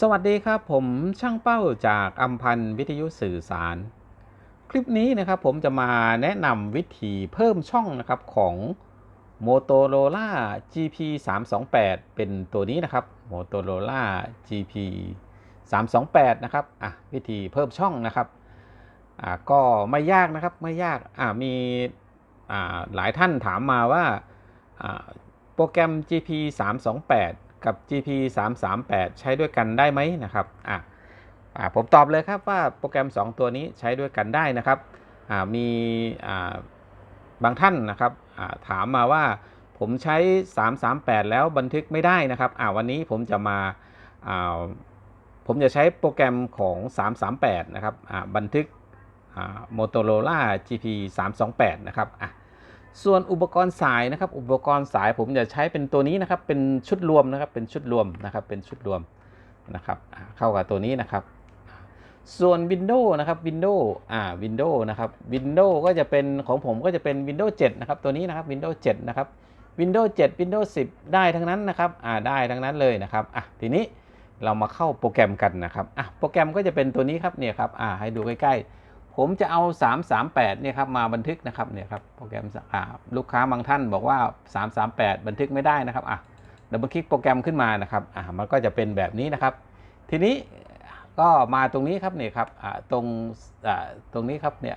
สวัสดีครับผมช่างเป้าจากอัมพันธ์วิทยุสื่อสาร คลิปนี้นะครับผมจะมาแนะนำวิธีเพิ่มช่องนะครับของ Motorola GP 3 2 8เป็นตัวนี้นะครับ Motorola GP 3 2 8นะครับอะวิธีเพิ่มช่องนะครับอ่าก็ไม่ยากนะครับไม่ยากอ่ามีอ่าหลายท่านถามมาว่าอ่าโปรแกรม GP 3 2 8 กับ GP 3 3 8ใช้ด้วยกันได้ไหมนะครับอะอ่าผมตอบเลยครับว่าโปรแกรม 2 ตัวนี้ใช้ด้วยกันได้นะครับอ่ามีอ่าบางท่านนะครับอ่าถามมาว่าผมใช้ 338 แล้วบันทึกไม่ได้นะครับอ่าวันนี้ผมจะมาอ่าผมจะใช้โปรแกรมของ 338 นะครับอ่าบันทึกอ่า Motorola GP 328 นะครับอะ ส่วนอุปกรณ์สายนะครับ อุปกรณ์สายผมจะใช้เป็นตัวนี้นะครับ เป็นชุดรวมนะครับ เป็นชุดรวมนะครับ เป็นชุดรวมนะครับ เข้ากับตัวนี้นะครับ ส่วน Windows นะครับ Windows อ่า Windows นะครับ Windows ก็จะเป็นของผมก็จะเป็น Windows 7 นะครับ ตัวนี้นะครับ Windows 7 นะครับ Windows 7 Windows 10 ได้ทั้งนั้นนะครับ อ่า ได้ทั้งนั้นเลยนะครับ อะ ทีนี้เรามาเข้าโปรแกรมกันนะครับ อะ โปรแกรมก็จะเป็นตัวนี้ครับ เนี่ยครับ อ่า ให้ดูใกล้ๆ ผมจะเอา 338เนี่ยครับมาบันทึกนะครับเนี่ยครับโปรแกรมลูกค้าบางท่านบอกว่า 338 บันทึกไม่ได้นะครับอะดับเบิลคลิกโปรแกรมขึ้นมานะครับอ่ามันก็จะเป็นแบบนี้นะครับ ทีนี้ก็มาตรงนี้ครับเนี่ยครับอ่าตรงอ่าตรงนี้ครับเนี่ย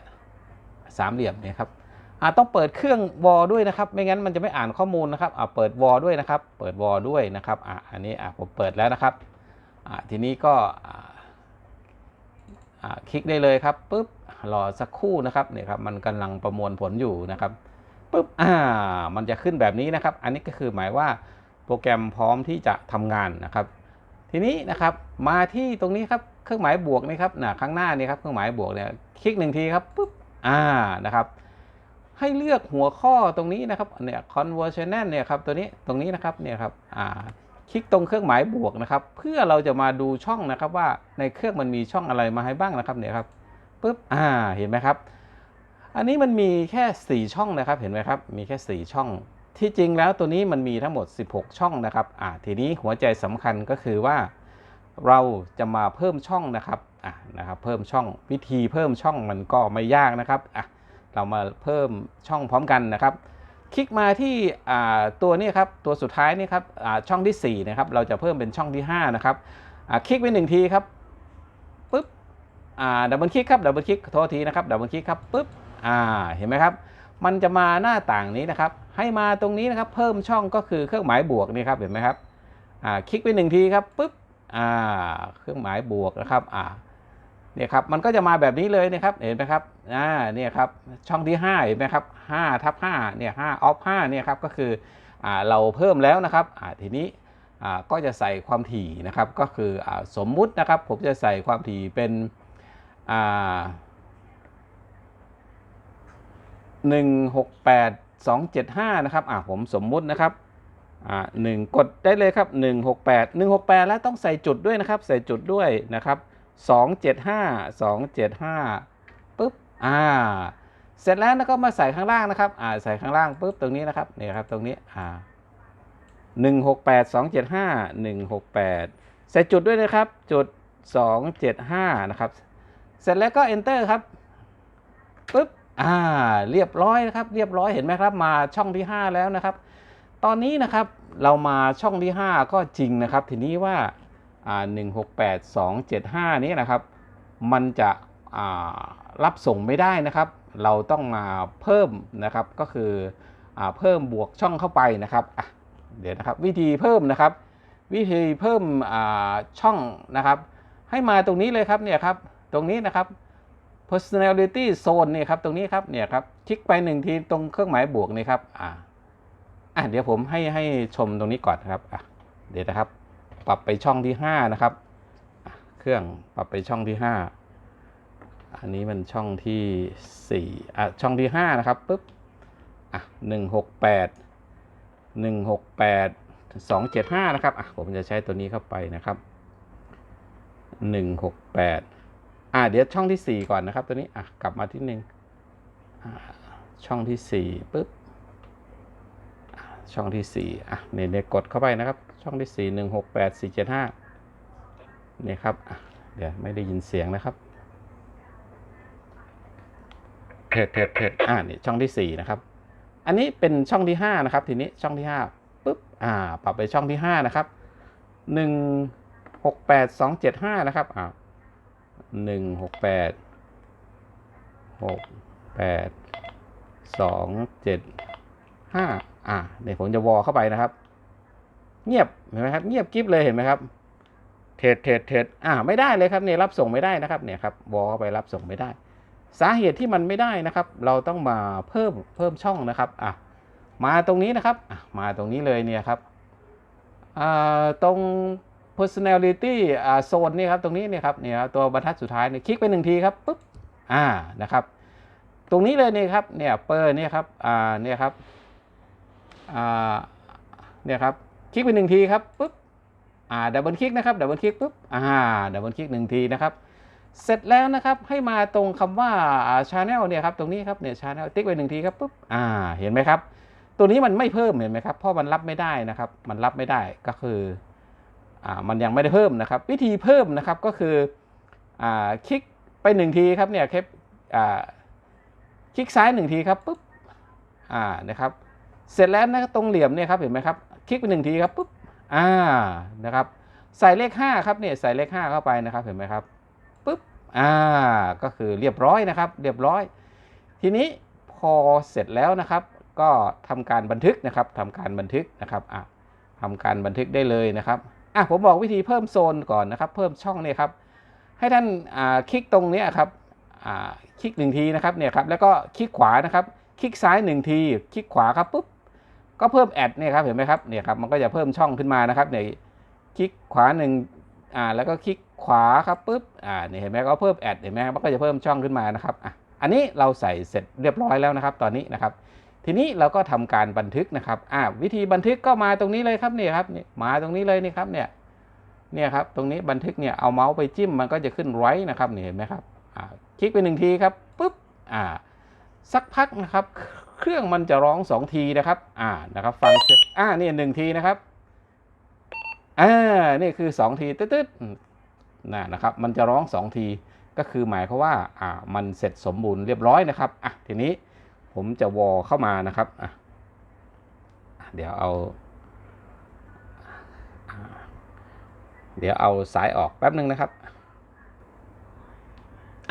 สามเหลี่ยมเนี่ยครับอ่าต้องเปิดเครื่องวอลด้วยนะครับ ไม่งั้นมันจะไม่อ่านข้อมูลนะครับอ่าเปิดวอลด้วยนะครับ เปิดวอลด้วยนะครับอ่าอันนี้อ่าผมเปิดแล้วนะครับอ่าทีนี้ก็อ่าอ่า คลิกได้เลยครับปุ๊บรอสักครู่นะครับเนี่ยครับมันกำลังประมวลผลอยู่นะครับปุ๊บอ่ามันจะขึ้นแบบนี้นะครับ อันนี้ก็คือหมายว่าโปรแกรมพร้อมที่จะทำงานนะครับ ทีนี้นะครับมาที่ตรงนี้ครับเครื่องหมายบวกนี่ครับนะข้างหน้านี่ครับเครื่องหมายบวกเนี่ยคลิกหนึ่งทีครับปุ๊บอ่านะครับให้เลือกหัวข้อตรงนี้นะครับเนี่ย conversional เนี่ยครับตัวนี้ตรงนี้นะครับเนี่ยครับอ่า คลิกตรงเครื่องหมายบวกนะครับ เพื่อเราจะมาดูช่องนะครับว่าในเครื่องมันมีช่องอะไรมาให้บ้างนะครับเนี่ยครับปุ๊บอ่าเห็นไหมครับ อันนี้มันมีแค่ 4 ช่องนะครับ เห็นไหมครับ มีแค่ 4 ช่อง ที่จริงแล้วตัวนี้มันมีทั้งหมด 16 ช่องนะครับอ่าทีนี้หัวใจสำคัญก็คือว่าเราจะมาเพิ่มช่องนะครับอะนะครับ เพิ่มช่องวิธีเพิ่มช่องมันก็ไม่ยากนะครับอะเรามาเพิ่มช่องพร้อมกันนะครับ คลิกมาที่ตัวนี้ครับตัวสุดท้ายนี่ครับช่องที่4นะครับเราจะเพิ่มเป็นช่องที่5นะครับคลิกไปหนึ่งทีครับปุ๊บดับเบิลคลิกครับดับเบิลคลิกโทษทีนะครับดับเบิลคลิกครับปุ๊บเห็นไหมครับมันจะมาหน้าต่างนี้นะครับ ให้มาตรงนี้นะครับ เพิ่มช่องก็คือเครื่องหมายบวกนี่ครับเห็นไหมครับคลิกไปหนึ่งทีครับปุ๊บเครื่องหมายบวกนะครับ เนี่ยครับมันก็จะมาแบบนี้เลยนะครับเห็นไหมครับอ่าเนี่ยครับช่องที่5เห็นไหมครับ5ทับ5เนี่ย5ออฟ5เนี่ยครับก็คืออ่าเราเพิ่มแล้วนะครับอ่าทีนี้อ่าก็จะใส่ความถี่นะครับก็คืออ่าสมมุตินะครับผมจะใส่ความถี่เป็นอ่า168 275นะครับอ่าผมสมมุตินะครับอ่าหนึ่งกดได้เลยครับ168 168แล้วต้องใส่จุดด้วยนะครับใส่จุดด้วยนะครับ 275 275ปุ๊บอ่าเสร็จแล้วแล้วก็มาใส่ข้างล่างนะครับอ่าใส่ข้างล่างปุ๊บตรงนี้นะครับนี่ครับตรงนี้อ่า168 275 168 ใส่จุดด้วยนะครับจุด 275 นะครับ เสร็จแล้วก็ enter ครับปุ๊บอ่าเรียบร้อยนะครับเรียบร้อยเห็นไหมครับ มาช่องที่ 5 แล้วนะครับ ตอนนี้นะครับเรามาช่องที่ 5 ก็จริงนะครับ ทีนี้ว่า 168 275 นี้นะครับ มันจะรับส่งไม่ได้นะครับ เราต้องมาเพิ่มนะครับก็คืออเพิ่มบวกช่องเข้าไปนะครับเดี๋ยวนะครับวิธีเพิ่มนะครับ วิธีเพิ่มช่องนะครับ ให้มาตรงนี้เลยครับเนี่ยครับตรงนี้นะครับ personality zone เนี่ยครับตรงนี้ครับเนี่ยครับคลิกไปหนึ่งทีตรงเครื่องหมายบวกนี่ครับอ่าอะเดี๋ยวผมให้ให้ชมตรงนี้ก่อนครับอะเดี๋ยวนะครับ ปรับไปช่องที่ 5 นะครับ เครื่องปรับไปช่องที่ 5 อันนี้มันช่องที่4อะช่องที่ 5 นะครับปุ๊บอะ168 168 275 นะครับอะผมจะใช้ตัวนี้เข้าไปนะครับ 168อะเดี๋ยวช่องที่ 4 ก่อนนะครับ ตัวนี้อะกลับมาที่หนึ่งอะช่องที่4ปุ๊บ ช่องที่ 4 อะเนี่ยเนี่ยกดเข้าไปนะครับ ช่องที่ 4 1 6 8 4 7 5นี่ครับเดี๋ยวไม่ได้ยินเสียงนะครับเทรดเทรดเทดอ่านี่ช่องที่สี่นะครับ อันนี้เป็นช่องที่ห้านะครับ ทีนี้ช่องที่ห้าปุ๊บอ่า ปรับไปช่องที่ห้านะครับหนึ่งหกแปดสองเจ็ดห้านะครับอ่าหนึ่งหกแปดหกแปดสองเจ็ด ห้าอ่าเดี๋ยวผมจะวอเข้าไปนะครับ เงียบเห็นไหมครับ เงียบกริบเลยเห็นไหมครับ เทรดเทรดเทรดอ่าไม่ได้เลยครับเนี่ยรับส่งไม่ได้นะครับเนี่ยครับวอลเข้าไปรับส่งไม่ได้ สาเหตุที่มันไม่ได้นะครับ เราต้องมาเพิ่มเพิ่มช่องนะครับอะมาตรงนี้นะครับอะมาตรงนี้เลยเนี่ยครับอ่าตรง personality อ่าโซนนี่ครับตรงนี้เนี่ยครับเนี่ยตัวบรรทัดสุดท้ายเนี่ยคลิกไปหนึ่งทีครับปุ๊บอ่านะครับ ตรงนี้เลยเนี่ยครับเนี่ยเปอร์เนี่ยครับอ่าเนี่ยครับ เนี่ยครับคลิกไปหนึ่งทีครับปุ๊บอ่าดับเบิลคลิกนะครับดับเบิลคลิกปุ๊บอ่าดับเบิลคลิกหนึ่งทีนะครับเสร็จแล้วนะครับให้มาตรงคำว่าชาแนลเนี่ยครับตรงนี้ครับเนี่ยชาแนลติ๊กไปหนึ่งทีครับปุ๊บอ่าเห็นไหมครับ ตัวนี้มันไม่เพิ่มเห็นไหมครับเพราะมันรับไม่ได้นะครับ มันรับไม่ได้ก็คืออ่ามันยังไม่ได้เพิ่มนะครับ วิธีเพิ่มนะครับก็คืออ่าคลิกไปหนึ่งทีครับเนี่ยคลิกอ่าคลิกซ้ายหนึ่งทีครับปุ๊บอ่านะครับ เสร็จแล้วนะตรงเหลี่ยมเนี่ยครับเห็นไหมครับคลิกไปหนึ่งทีครับปุ๊บอ่านะครับใส่เลข 5 ครับเนี่ยใส่เลข 5 เข้าไปนะครับเห็นไหมครับปุ๊บอ่าก็คือเรียบร้อยนะครับ เรียบร้อย ทีนี้พอเสร็จแล้วนะครับ ก็ทำการบันทึกนะครับทำการบันทึกนะครับอะทำการบันทึกได้เลยนะครับอะผมบอกวิธีเพิ่มโซนก่อนนะครับ เพิ่มช่องเนี่ยครับ ให้ท่านอ่าคลิกตรงเนี้ยครับอ่าคลิกหนึ่งทีนะครับเนี่ยครับแล้วก็คลิกขวานะครับ คลิกซ้ายหนึ่งที คลิกขวาครับปุ๊บ ก็เพิ่มแอดเนี่ยครับเห็นไหมครับเนี่ยครับมันก็จะเพิ่มช่องขึ้นมานะครับเนี่ยคลิกขวาหนึ่งอ่าแล้วก็คลิกขวาครับปุ๊บอ่าเนี่ยเห็นไหมก็เพิ่มแอดเห็นไหมมันก็จะเพิ่มช่องขึ้นมานะครับอะอันนี้เราใส่เสร็จเรียบร้อยแล้วนะครับ ตอนนี้นะครับ ทีนี้เราก็ทำการบันทึกนะครับอ่าวิธีบันทึกก็มาตรงนี้เลยครับเนี่ยครับนี่มาตรงนี้เลยนี่ครับเนี่ยเนี่ยครับตรงนี้บันทึกเนี่ยเอาเมาส์ไปจิ้มมันก็จะขึ้นไว้นะครับเนี่ยเห็นไหมครับอ่าคลิกไปหนึ่งทีครับปุ๊บอ่า สักพักนะครับ เครื่องมันจะร้องสองทีนะครับ อ่านะครับ ฟังเสียงอ่านี่หนึ่งทีนะครับอ่านี่คือสองทีตึ๊ดๆน่ะนะครับ มันจะร้องสองทีก็คือหมายควาว่าอ่ามันเสร็จสมบูรณ์เรียบร้อยนะครับอะทีนี้ผมจะวอเข้ามานะครับอะเดี๋ยวเอาอ่าเดี๋ยวเอาสายออกแป๊บหนึ่งนะครับ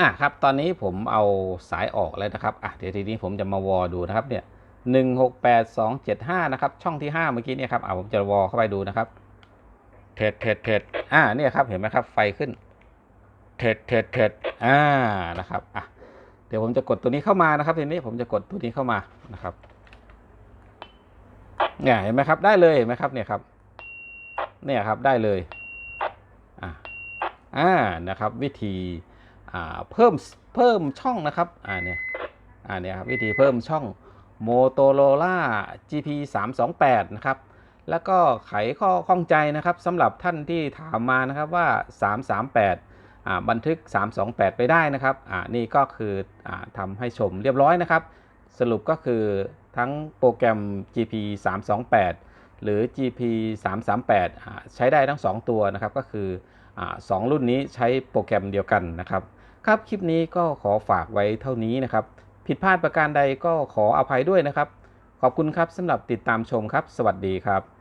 อะครับ ตอนนี้ผมเอาสายออกแล้วนะครับอะเดี๋ยวทีนี้ผมจะมาวอดูนะครับเนี่ยหนึ่งหกแปดสองเจ็ดห้านะครับ ช่องที่ห้าเมื่อกี้เนี่ยครับอะผมจะวอเข้าไปดูนะครับเทรดเทรดเทรดอ่าเนี่ยครับเห็นไหมครับไฟขึ้นเทรดเทรดเทรดอ่านะครับอะเดี๋ยวผมจะกดตัวนี้เข้ามานะครับทีนี้ผมจะกดตัวนี้เข้ามานะครับเนี่ยเห็นไหมครับได้เลยเห็นไหมครับเนี่ยครับ เนี่ยครับได้เลยอ่าอ่านะครับ วิธีอ่า เพิ่มเพิ่มช่องนะครับอ่าเนี่ยอ่าเนี่ยครับวิธีเพิ่มช่อง Motorola GP 3 2 8นะครับแล้วก็ไขข้อข้องใจนะครับสำหรับท่านที่ถามมานะครับว่า 338อ่าบันทึก 328 ไปได้นะครับอ่านี่ก็คืออ่าทำให้ชมเรียบร้อยนะครับ สรุปก็คือทั้งโปรแกรม GP 328 หรือ GP 338อ่าใช้ได้ทั้ง 2 ตัวนะครับก็คืออสองรุ่นนี้ใช้โปรแกรมเดียวกันนะครับ ครับคลิปนี้ก็ขอฝากไว้เท่านี้นะครับ ผิดพลาดประการใดก็ขออภัยด้วยนะครับ ขอบคุณครับสำหรับติดตามชมครับ สวัสดีครับ